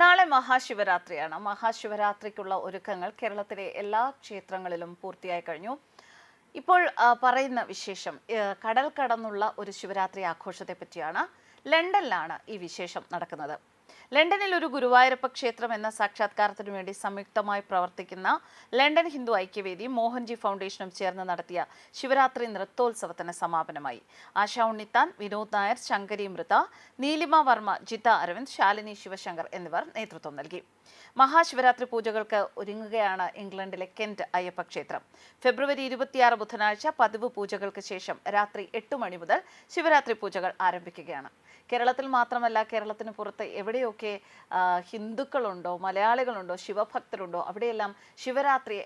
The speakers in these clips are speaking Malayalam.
നാളെ മഹാശിവരാത്രിയാണ്. മഹാശിവരാത്രിക്കുള്ള ഒരുക്കങ്ങൾ കേരളത്തിലെ എല്ലാ ക്ഷേത്രങ്ങളിലും പൂർത്തിയായി കഴിഞ്ഞു. ഇപ്പോൾ പറയുന്ന വിശേഷം കടൽ കടന്നുള്ള ഒരു ശിവരാത്രി ആഘോഷത്തെ പറ്റിയാണ് ലണ്ടനിലാണ് ഈ വിശേഷം നടക്കുന്നത്. ലണ്ടനിൽ ഒരു ഗുരുവായൂരപ്പ ക്ഷേത്രം എന്ന സാക്ഷാത്കാരത്തിനു വേണ്ടി സംയുക്തമായി പ്രവർത്തിക്കുന്ന ലണ്ടൻ ഹിന്ദു ഐക്യവേദി മോഹൻജി ഫൗണ്ടേഷനും ചേർന്ന് നടത്തിയ ശിവരാത്രി നൃത്തോത്സവത്തിന് സമാപനമായി. ആശാ ഉണ്ണിത്താൻ വിനോദ് നായർ ശങ്കരി മൃത നീലിമ വർമ്മ ജിത അരവിന്ദ് ശാലിനി ശിവശങ്കർ എന്നിവർ നേതൃത്വം നൽകി. മഹാശിവരാത്രി പൂജകൾക്ക് ഒരുങ്ങുകയാണ് ഇംഗ്ലണ്ടിലെ കെന്റ് അയ്യപ്പ ക്ഷേത്രം. ഫെബ്രുവരി ഇരുപത്തിയാറ് ബുധനാഴ്ച പതിവ് പൂജകൾക്ക് ശേഷം രാത്രി എട്ട് മണി മുതൽ ശിവരാത്രി പൂജകൾ ആരംഭിക്കുകയാണ്. കേരളത്തിൽ മാത്രമല്ല കേരളത്തിന് പുറത്ത് എവിടെയൊക്കെ ഹിന്ദുക്കളുണ്ടോ മലയാളികളുണ്ടോ ശിവഭക്തരുണ്ടോ അവിടെയെല്ലാം ശിവരാത്രി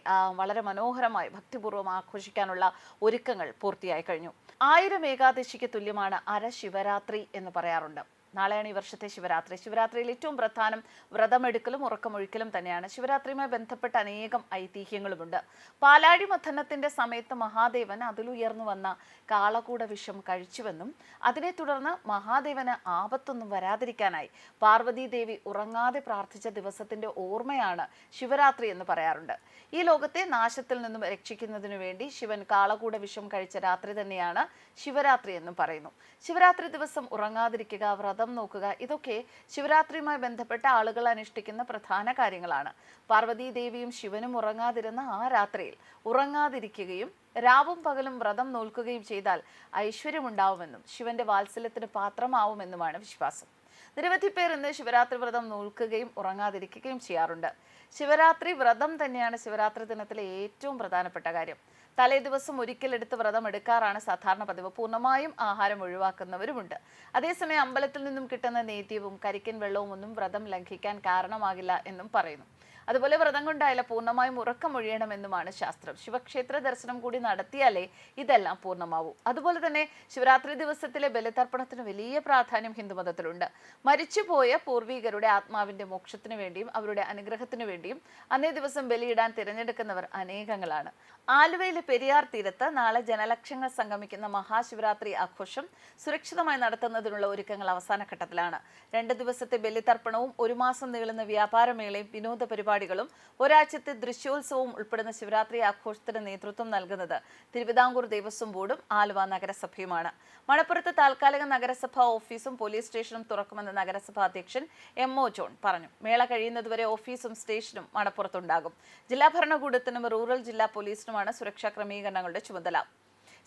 വളരെ മനോഹരമായി ഭക്തിപൂർവം ആഘോഷിക്കാനുള്ള ഒരുക്കങ്ങൾ പൂർത്തിയായി കഴിഞ്ഞു. ആയിരം ഏകാദശിക്ക് തുല്യമാണ് അര ശിവരാത്രി എന്ന് പറയാറുണ്ട്. നാളെയാണ് ഈ വർഷത്തെ ശിവരാത്രി. ശിവരാത്രിയിൽ ഏറ്റവും പ്രധാനം വ്രതമെടുക്കലും ഉറക്കമൊഴിക്കലും തന്നെയാണ്. ശിവരാത്രിയുമായി ബന്ധപ്പെട്ട അനേകം ഐതിഹ്യങ്ങളുമുണ്ട്. പാലാഴി മഥനത്തിന്റെ സമയത്ത് മഹാദേവൻ അതിലുയർന്നു വന്ന കാളകൂട വിഷം കഴിച്ചുവെന്നും അതിനെ തുടർന്ന് മഹാദേവന് ആപത്തൊന്നും വരാതിരിക്കാനായി പാർവതി ദേവി ഉറങ്ങാതെ പ്രാർത്ഥിച്ച ദിവസത്തിന്റെ ഓർമ്മയാണ് ശിവരാത്രി എന്ന് പറയാറുണ്ട്. ഈ ലോകത്തെ നാശത്തിൽ നിന്നും രക്ഷിക്കുന്നതിനു വേണ്ടി ശിവൻ കാളകൂട വിഷം കഴിച്ച രാത്രി തന്നെയാണ് ശിവരാത്രി എന്നും പറയുന്നു. ശിവരാത്രി ദിവസം ഉറങ്ങാതിരിക്കുക വ്രതം നോക്കുക. ഇതൊക്കെ ശിവരാത്രിയുമായി ബന്ധപ്പെട്ട ആളുകൾ അനുഷ്ഠിക്കുന്ന പ്രധാന കാര്യങ്ങളാണ്. പാർവതീ ദേവിയും ശിവനും ഉറങ്ങാതിരുന്ന ആ രാത്രിയിൽ ഉറങ്ങാതിരിക്കുകയും രാവും പകലും വ്രതം നോൽക്കുകയും ചെയ്താൽ ഐശ്വര്യമുണ്ടാവുമെന്നും ശിവന്റെ വാത്സല്യത്തിന് പാത്രമാവുമെന്നുമാണ് വിശ്വാസം. നിരവധി പേർ ഇന്ന് ശിവരാത്രി വ്രതം നോൽക്കുകയും ഉറങ്ങാതിരിക്കുകയും ചെയ്യാറുണ്ട്. ശിവരാത്രി വ്രതം തന്നെയാണ് ശിവരാത്രി ദിനത്തിലെ ഏറ്റവും പ്രധാനപ്പെട്ട കാര്യം. തലേ ദിവസം ഒരിക്കലെടുത്ത് വ്രതം എടുക്കാറാണ് സാധാരണ പതിവ്. പൂർണമായും ആഹാരം ഒഴിവാക്കുന്നവരുമുണ്ട്. അതേസമയം അമ്പലത്തിൽ നിന്നും കിട്ടുന്ന നേദ്യവും കരിക്കൻ വെള്ളവും ഒന്നും വ്രതം ലംഘിക്കാൻ കാരണമാകില്ല എന്നും പറയുന്നു. അതുപോലെ വ്രതം കൊണ്ടായാലും പൂർണമായും ഉറക്കമൊഴിയണമെന്നുമാണ് ശാസ്ത്രം. ശിവക്ഷേത്ര ദർശനം കൂടി നടത്തിയാലേ ഇതെല്ലാം പൂർണമാവൂ. അതുപോലെ തന്നെ ശിവരാത്രി ദിവസത്തിലെ ബലിതർപ്പണത്തിന് വലിയ പ്രാധാന്യം ഹിന്ദുമതത്തിലുണ്ട്. മരിച്ചുപോയ പൂർവികരുടെ ആത്മാവിന്റെ മോക്ഷത്തിനു വേണ്ടിയും അവരുടെ അനുഗ്രഹത്തിനു വേണ്ടിയും അന്നേ ദിവസം ബലിയിടാൻ തിരഞ്ഞെടുക്കുന്നവർ അനേകങ്ങളാണ്. ആലുവയിലെ പെരിയാർ തീരത്ത് നാളെ ജനലക്ഷങ്ങൾ സംഗമിക്കുന്ന മഹാശിവരാത്രി ആഘോഷം സുരക്ഷിതമായി നടത്തുന്നതിനുള്ള ഒരുക്കങ്ങൾ അവസാന ഘട്ടത്തിലാണ് രണ്ട് ദിവസത്തെ ബലിതർപ്പണവും ഒരു മാസം നീളുന്ന വ്യാപാരമേളയും വിനോദ പരിപാടികളും ഒരാഴ്ചത്തെ ദൃശ്യോത്സവവും ഉൾപ്പെടുന്ന ശിവരാത്രി ആഘോഷത്തിന് നേതൃത്വം നൽകുന്നത് തിരുവിതാംകൂർ ദേവസ്വം ബോർഡും ആലുവ നഗരസഭയുമാണ്. മണപ്പുറത്ത് താൽക്കാലിക നഗരസഭാ ഓഫീസും പോലീസ് സ്റ്റേഷനും തുറക്കുമെന്ന് നഗരസഭാ അധ്യക്ഷൻ എം ഒ ജോൺ പറഞ്ഞു. മേള കഴിയുന്നതുവരെ ഓഫീസും സ്റ്റേഷനും മണപ്പുറത്തുണ്ടാകും. ജില്ലാ ഭരണകൂടത്തിനും റൂറൽ ജില്ലാ പോലീസിനുമാണ് സുരക്ഷാ ക്രമീകരണങ്ങളുടെ ചുമതല.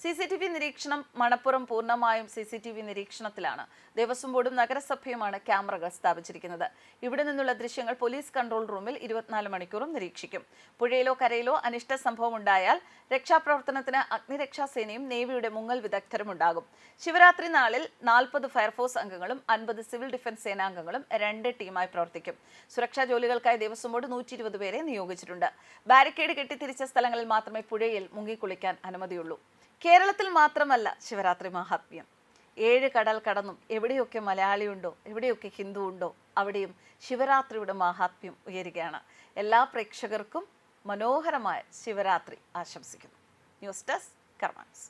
സി സി ടി വി നിരീക്ഷണം മണപ്പുറം പൂർണമായും സി സി ടി വി നിരീക്ഷണത്തിലാണ്. ദേവസ്വം ബോർഡും നഗരസഭയുമാണ് ക്യാമറകൾ സ്ഥാപിച്ചിരിക്കുന്നത്. ഇവിടെ നിന്നുള്ള ദൃശ്യങ്ങൾ പോലീസ് കൺട്രോൾ റൂമിൽ ഇരുപത്തിനാല് മണിക്കൂറും നിരീക്ഷിക്കും. പുഴയിലോ കരയിലോ അനിഷ്ട സംഭവം ഉണ്ടായാൽ രക്ഷാപ്രവർത്തനത്തിന് അഗ്നിരക്ഷാസേനയും നേവിയുടെ മുങ്ങൽ വിദഗ്ധരും ഉണ്ടാകും. ശിവരാത്രി നാളിൽ നാൽപ്പത് ഫയർഫോഴ്സ് അംഗങ്ങളും അൻപത് സിവിൽ ഡിഫൻസ് സേനാംഗങ്ങളും രണ്ട് ടീമായി പ്രവർത്തിക്കും. സുരക്ഷാ ജോലികൾക്കായി ദേവസ്വം ബോർഡ് നൂറ്റി ഇരുപത് പേരെ നിയോഗിച്ചിട്ടുണ്ട്. ബാരിക്കേഡ് കെട്ടിത്തിരിച്ച സ്ഥലങ്ങളിൽ മാത്രമേ പുഴയിൽ മുങ്ങിക്കുളിക്കാൻ അനുമതിയുള്ളൂ. കേരളത്തിൽ മാത്രമല്ല ശിവരാത്രി മഹാത്മ്യം. ഏഴ് കടൽ കടന്നും എവിടെയൊക്കെ മലയാളിയുണ്ടോ എവിടെയൊക്കെ ഹിന്ദു ഉണ്ടോ അവിടെയും ശിവരാത്രിയുടെ മഹാത്മ്യം ഉയരുകയാണ്. എല്ലാ പ്രേക്ഷകർക്കും മനോഹരമായ ശിവരാത്രി ആശംസിക്കുന്നു. News desk കർമാൻസ്